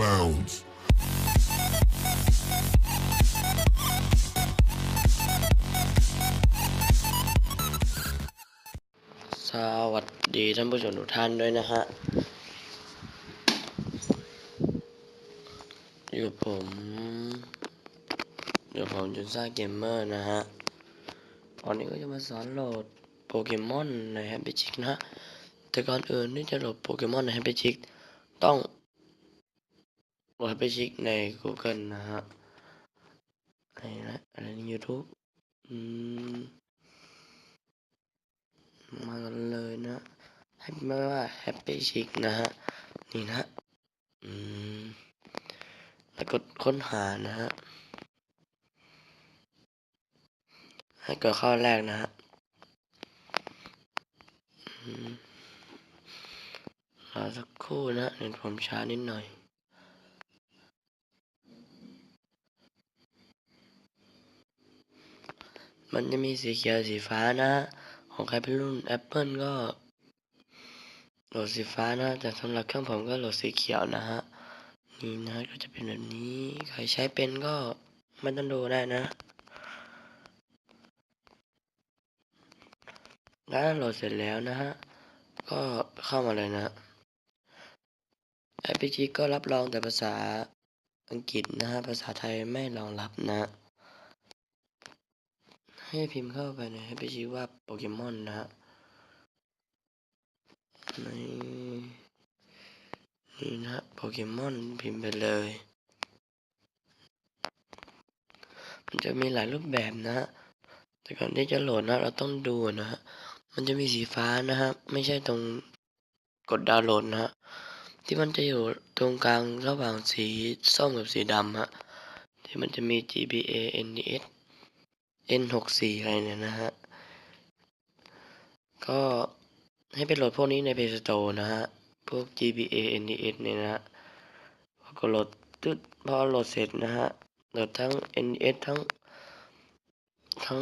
bounds. สวัสดีท่านผู้ชมทุกท่านด้วยนะฮะ อยู่ผมอยู่ผมจุนซ่าเกมเมอร์นะฮะวันนี้ก็จะมาสอนโหลดโปเกมอนในแฮปปี้ชิกนะฮะแต่ก่อนอื่นที่จะโหลดโปเกมอนในแฮปปี้ชิกต้อง โหลดแฮปปี้ชิกใน Google นะฮะอะไรนะอะไรใน YouTube อืมมากันเลยนะให้ไม่ว่าแฮปปี้ชิกนะฮะ นี่นะอืมแล้วกดค้นหานะฮะ ให้กดข้อแรกนะฮะอืมรอสักครู่นะเน็ตผมช้านิดหน่อย มันจะมีสีเขียวสีฟ้านะ ของใครเป็นรุ่น Apple ก็โหลดสีฟ้านะ แต่สำหรับเครื่องผมก็โหลดสีเขียวนะฮะ นี่นะก็จะเป็นแบบนี้ ใครใช้เป็นก็ไม่ต้องดูได้นะแล้วโหลดเสร็จแล้วนะฮะ ก็เข้ามาเลยนะแอปพลิเคก็รับรองแต่ภาษาอังกฤษนะฮะ ภาษาไทยไม่รองรับนะ ให้พิมพ์เข้าไปนะในแอปพลิเคว่าโปเกมอนนะฮะในนี่นะโปเกมอนพิมพ์ไปเลย มันจะมีหลายรูปแบบนะฮะแต่ก่อนที่จะโหลดนะ เราต้องดูนะฮะมันจะมีสีฟ้านะฮะไม่ใช่ตรงกดดาวน์โหลดนะฮะที่มันจะอยู่ตรงกลางระหว่างสีส้มกับสีดำฮะที่มันจะมี GBA NDS N64 อะไรเนี่ยนะฮะ ก็ให้ไปโหลดพวกนี้ใน Play Store นะฮะ พวก GBA NDS เนี่ยนะฮะก็โหลดตึ๊ดพอโหลดเสร็จนะฮะ โหลดทั้ง NDS ทั้ง ทั้ง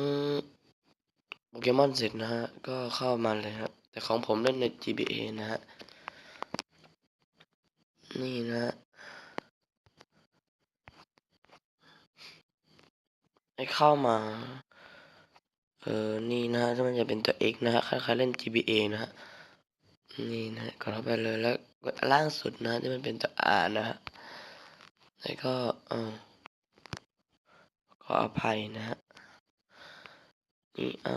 โปเกมอนเสร็จนะฮะ ก็เข้ามาเลยครับแต่ของผมเล่นใน GBA นะฮะ นี่นะฮะ ให้เข้ามา เออ นี่นะฮะถ้ามันจะเป็นตัว X นะฮะใครๆเล่น GBA นะฮะ นี่นะกดเข้าไปเลยแล้วกดล่างสุดนะที่มันเป็นตัว R นะฮะ แล้วก็ เออขออภัยนะฮะ นี่เอ้า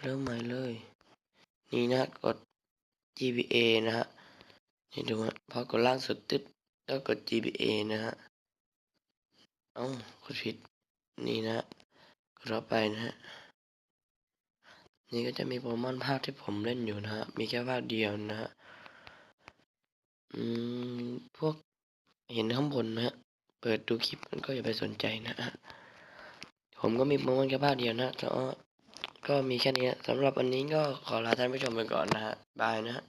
เริ่มใหม่เลย นี่นะกด GBA นะฮะ นี่ดูฮะ พอกดล่างสุดตึ๊ดแล้วกด GBA นะฮะ เอ้ากดผิดนี่นะ กดเข้าไปนะฮะ นี่ก็จะมีโปเกมอนภาคที่ผมเล่นอยู่นะฮะ มีแค่ภาคเดียวนะฮะ อืม พวกเห็นข้างบนนะฮะ เปิดดูคลิปมันก็อย่าไปสนใจนะฮะ ผมก็มีโปเกมอนแค่ภาคเดียวนะแต่ว่าก็มีแค่นี้สำหรับวันนี้ก็ขอลาท่านผู้ชมไปก่อนนะฮะ บายนะฮะ